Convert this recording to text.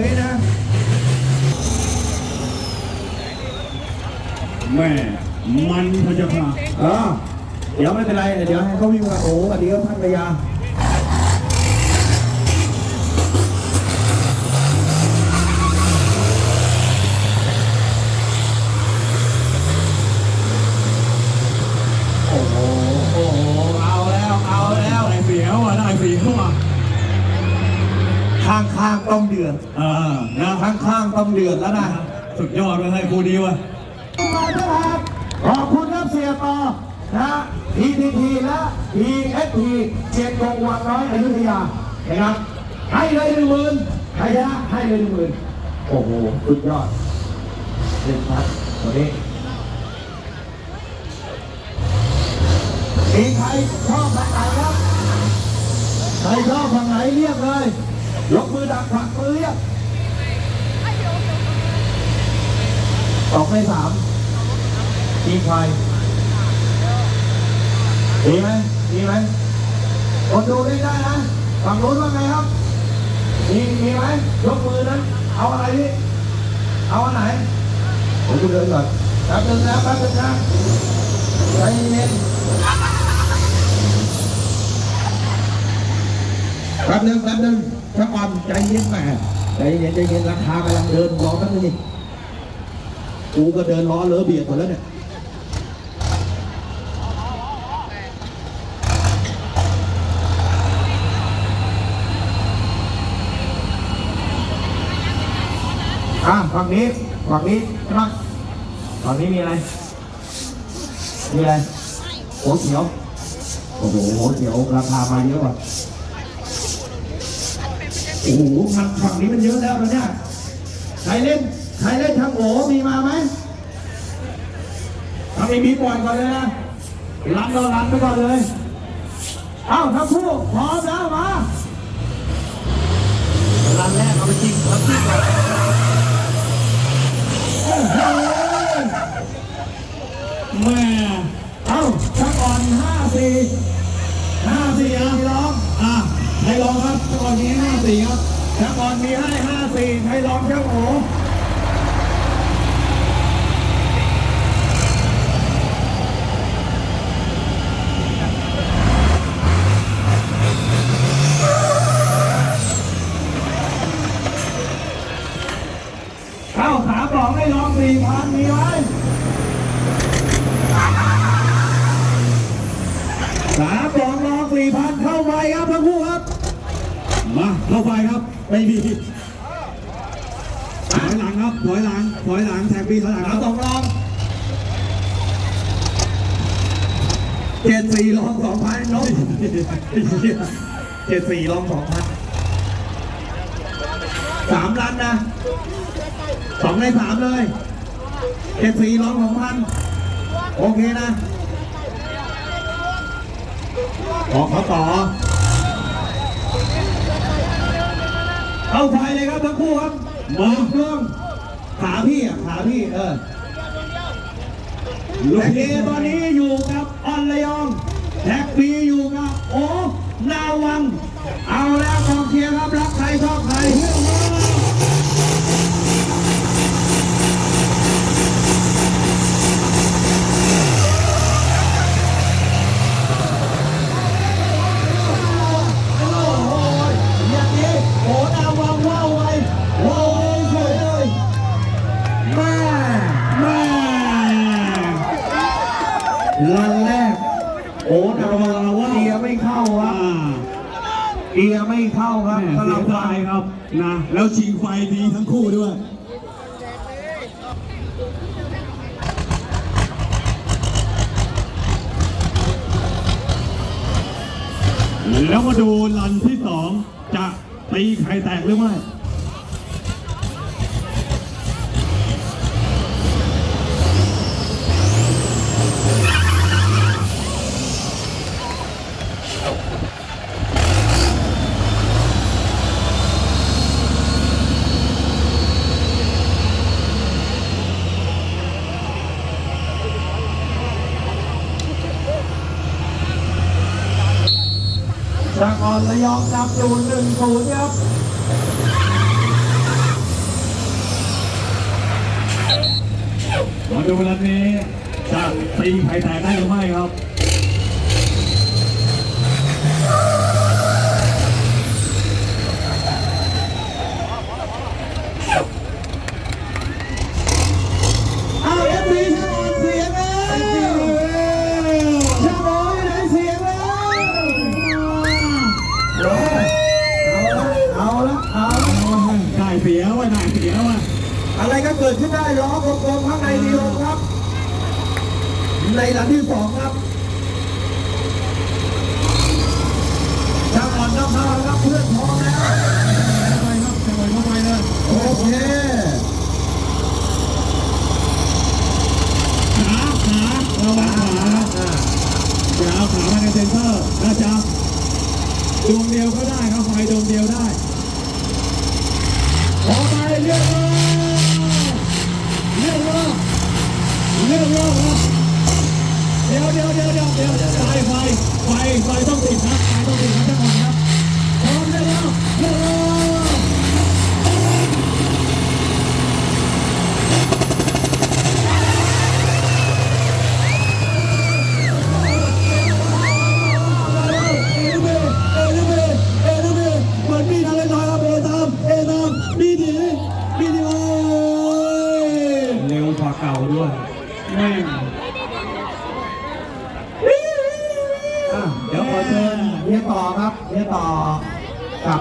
ยนะแม่มันพระเจ้าค่ะเออเดี๋ยวไม่เป็นไร เดี๋ยวให้เขาวิ่งมาโอ้สวัสดีครับท่านพยาโอ้โหโอ้เอาแล้ว เอาแล้วได้เสียวอะได้เสียวอะ ต้องเดือดออนะข้างข้างๆต้องเดือดแล้วนะสุดยอดเลยให้คู่นี้ว่ะมาเถอะครับขอบคุณครับเสียต่อนะ PTT และ PST เจ็ดวงวังน้อยอยุธยานะครับให้เลยหนึ่งหมื่นใครชนะให้เลยหนึ่งหมื่นโอ้โหสุดยอดเล่นพัดวันนี้มีใครชอบฝั่งไหนครับใครชอบฝั่งไหนเรียกเลย ยกมือดักฝักมือเรียกสองในสามทีมใครดีไหมดีไหมคนดูได้ได้นะฝั่งนู้นว่าไงครับมีมีไหมยกมือนั้นเอาอะไรพี่เอาอันไหนผมจะเดินก่อนแป๊บนึงนะแป๊บนึงนะใจเย็นแป๊บนึงแป๊บนึง ถ้าก่อนใจเย็นแหมใจเย็นใจเย็นราคากำลังเดินรอแป๊บนึงนี่กูก็เดินล้อเลอะเบียดหมดแล้วเนี่ยอะฝั่งนี้ฝั่งนี้ใช่ไหมฝั่งนี้มีอะไร มีอะไรโหเขียว โอ้โหโหเขียวราคามาเยอะว่ะ โอ้โหฝั่งฝั่งนี้มันเยอะแล้วนะเนี่ยใครเล่นใครเล่นทางโหมีมาไหมทำไม่มีก่อนก่อนเลยนะรันเรารันไปก่อนเลย เอ้าทั้งคู่พร้อมแล้วมารันแรกเอาไปจริงเอาจริงก่อน โอ้โห แม่ เอ้าชักก่อนห้าสี่ห้าสี่อะพี่ร้อง อะให้ลองครับตอนนี้ห้าสี่ครับ ชักก่อนมีให้ สี่ให้ลองชักโอเข้าสามสองให้ลองสี่พันมีไหมสามสองลองสี่พันเข้าไปครับทั้งคู่ครับ มาเข้าไฟครับ ไม่มี ถอยหลังครับถอยหลังถอยหลังแท็กบีถอยหลังสาคมรับสองลองเจ็ดสี่ลองสองพันนกเจ็ดสี่ลองสองพันสามล้านนะสองในสามเลยเจ็ดสี่ลองสองพันโอเคนะออกเขาต่อเข้าไฟเลยครับทั้งคู่ครับ มาเครื่องขาพี่อะขาพี่เออลูโอกเคนี้ตอนนี้อยู่ ลันแรก โอ้นาวาว่าเกียร์ไม่เข้าคอ่ารับเกียร์ไม่เข้าครับแม่สเสีลัยบดายครับนะแล้วชิงไฟดีทั้งคู่ด้วยแล้วมาดูรันที่สองจะตีไข่แตกหรือไม่ ระยองครับอยู่หนึ่งศูนย์ครับมาดูเวลานี้จะตีไข่แตกได้หรือไม่ครับ อะไรก็เกิดขึ้นได้ล้อกลมๆข้างในดีลงครับ ในหลังที่สองครับช่างอ่อนต้องเข้าแล้วครับเพื่อนพร้อมแล้วไปครับจะปล่อยเข้าไปเลยโอเคขาขาระวังขาอย่าเอาขามาในเซนเตอร์นะจ๊ะดวงเดียวก็ได้ครับไฟดวงเดียวได้ขอไปเรียกว่าเรียกว่าเรียกว่าครับ เดี๋ยวเดี๋ยวเดี๋ยวเดี๋ยวเดี๋ยวไฟไฟไฟไฟต้องติดนะไฟต้องติดนะท่านครับพร้อมได้แล้วเรียกว่าเอลูเบเอลูเบเอลูเบเหมือนมีอะไรลอยครับเอตามเอตามมีดีมีดีโอ้ยเร็วกว่าเก่าด้วยแม่ียวขอเชิญเฮียต่อครับเรียต่อกับ